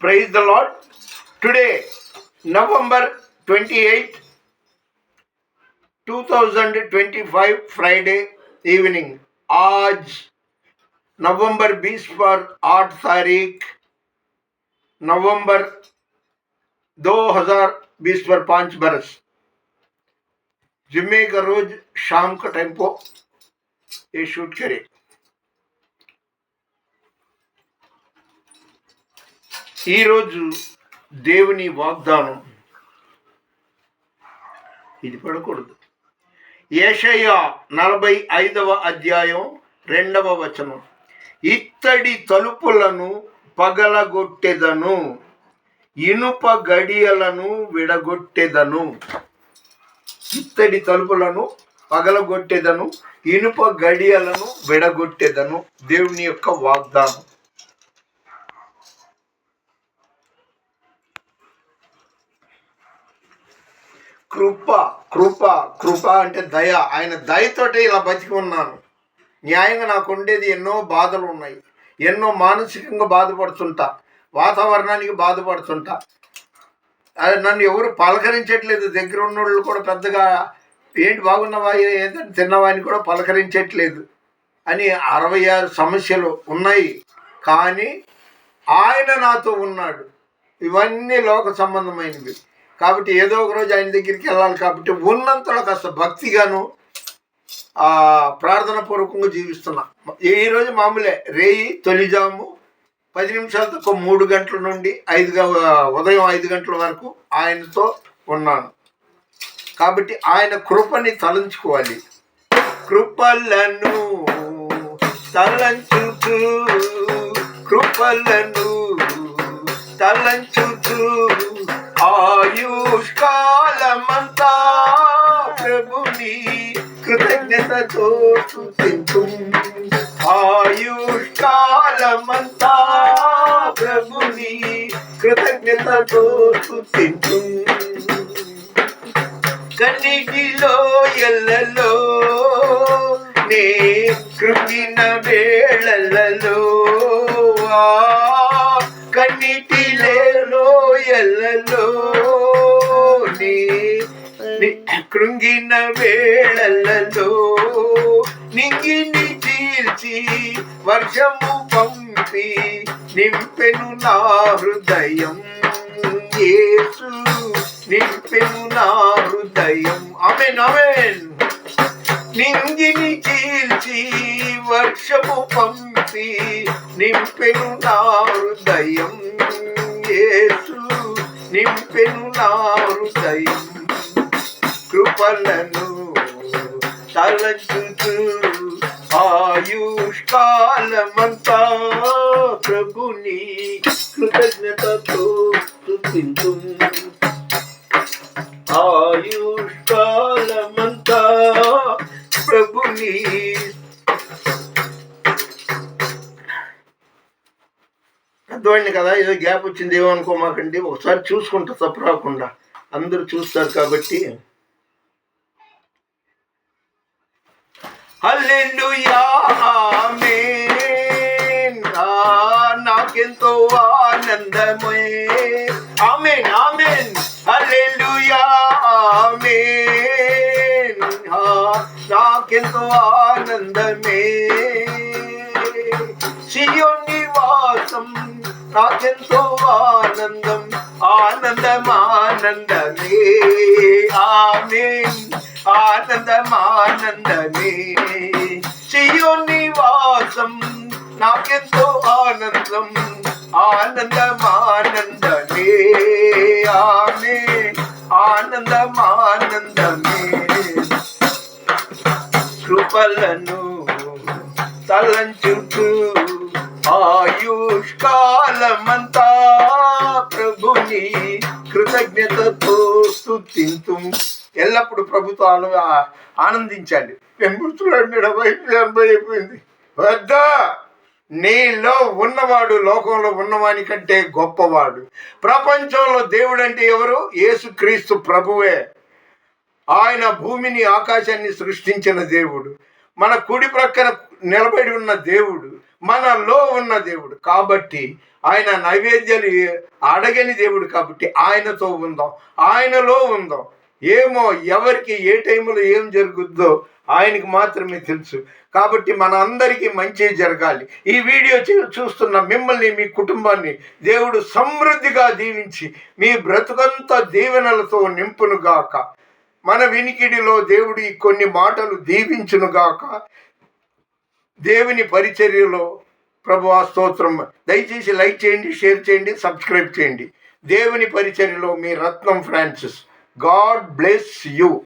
Praise the Lord. Today, November 28, 2025, Friday evening. आज नवंबर 20 पर 8 तारीख नवंबर 2020 पर पाँच बरस जुम्मे का रोज शाम का टाइम को ये शूट करे ఈరోజు దేవుని వాగ్దానం. ఇది పడకూడదు. ఏషయ నలభై ఐదవ అధ్యాయం రెండవ వచనం. ఇత్తడి తలుపులను పగలగొట్టెదను ఇనుప గడియలను విడగొట్టెదను. ఇత్తడి తలుపులను పగలగొట్టెదను ఇనుప గడియలను విడగొట్టెదను. దేవుని యొక్క వాగ్దానం. కృప కృప కృప అంటే దయ. ఆయన దయతోటే ఇలా బతికి ఉన్నాను. న్యాయంగా నాకు ఉండేది ఎన్నో బాధలు ఉన్నాయి. ఎన్నో మానసికంగా బాధపడుతుంటా. వాతావరణానికి బాధపడుతుంటా. అది నన్ను ఎవరు పలకరించట్లేదు. దగ్గర ఉన్న వాళ్ళు కూడా పెద్దగా ఏంటి బాగున్నావా? ఏదని తిన్నవా అని కూడా పలకరించట్లేదు. అని అరవై ఆరు సమస్యలు ఉన్నాయి. కానీ ఆయన నాతో ఉన్నాడు. ఇవన్నీ లోక సంబంధమైనవి. కాబట్టి ఏదో ఒక రోజు ఆయన దగ్గరికి వెళ్ళాలి కాబట్టి ఉన్నంతలో కాస్త భక్తిగాను ఆ, ప్రార్థన పూర్వకంగా జీవిస్తున్నా. ఈ రోజు మామూలే రేయి తొలిజాము పది నిమిషాలతో ఒక మూడు గంటల నుండి ఐదు ఉదయం ఐదు గంటల వరకు ఆయనతో ఉన్నాను. కాబట్టి ఆయన కృపని తలంచుకోవాలి. కృపలను తలంచుతూ కృపలను తలంచుతూ ఆయుష్కాలమంతా ప్రభుని కృతజ్ఞతతో స్తుతింతు ఆయుష్కాలమంతా ప్రభుని కృతజ్ఞతతో స్తుతింతు కన్నిటిలో ఎల్లలో నే కృంగిన వేళలలో కన్నిటిలే ఎల్లలో నీ కృంగిన వేళలలో నింగిని చీల్చి వర్షము పంపి నింపెను నా హృదయం. యేసు నింపెను నా హృదయం. అమెన్ అమెన్ నింగిని చీల్చి వర్షము పంపి నింపెను నా హృదయం. యేసు నింపెను నారుతై కృపలను తలంచుతూ ఆయుష్కాలమంతా ప్రభుని కృతజ్ఞతతో స్తుతింతు ఆయు పెద్దవాడిని కదా ఏదో గ్యాప్ వచ్చింది ఏమో అనుకోమాకండి ఒకసారి చూసుకుంటా తప్పు రాకుండా. అందరూ చూస్తారు కాబట్టి. నాకెంతో ఆనందమే. ఆమె ఆమెన్. హల్లెలూయా ఆమేన్. నాకెంతో ఆనందమే. సియోన్ నివాసం నాకెంతో ఆనందం ఆనందం ఆనందమే ఆమేన్ ఆనందం ఆనందమే సియోన్ నివాసం నాకెంతో ఆనందం ఆనందం ఆనందమే ఆమె ఆనందం ఆనందమే కృపలను తలంచుతూ ఆయుష్కాలమంతా ప్రభుని కృతజ్ఞతతో స్థుతింతు ఎల్లప్పుడు ప్రభుతో ఆనందించండి. పెంపుతున్నాడు వయసు ఎనభై అయిపోయింది. వద్దా నీలో ఉన్నవాడు లోకంలో ఉన్నవాని కంటే గొప్పవాడు. ప్రపంచంలో దేవుడు అంటే ఎవరు? యేసుక్రీస్తు ప్రభువే. ఆయన భూమిని ఆకాశాన్ని సృష్టించిన దేవుడు. మన కుడి ప్రక్కన నిలబడి ఉన్న దేవుడు. మనలో ఉన్న దేవుడు. కాబట్టి ఆయన నైవేద్యాలు అడగని దేవుడు కాబట్టి ఆయనతో ఉందాం. ఆయనలో ఉందాం. ఏమో ఎవరికి ఏ టైంలో ఏం జరుగుద్దో ఆయనకు మాత్రమే తెలుసు. కాబట్టి మన అందరికీ మంచి జరగాలి. ఈ వీడియో చూస్తున్న మిమ్మల్ని మీ కుటుంబాన్ని దేవుడు సమృద్ధిగా దీవించి మీ బ్రతుకంతా దీవెనలతో నింపునుగాక. మన వినికిడిలో దేవుడి కొన్ని మాటలు దీవించునుగాక. దేవుని పరిచర్యలో ప్రభు ఆ స్తోత్రం. దయచేసి లైక్ చేయండి షేర్ చేయండి సబ్స్క్రైబ్ చేయండి. దేవుని పరిచర్యలో మీ Ratnam Francis. God bless you.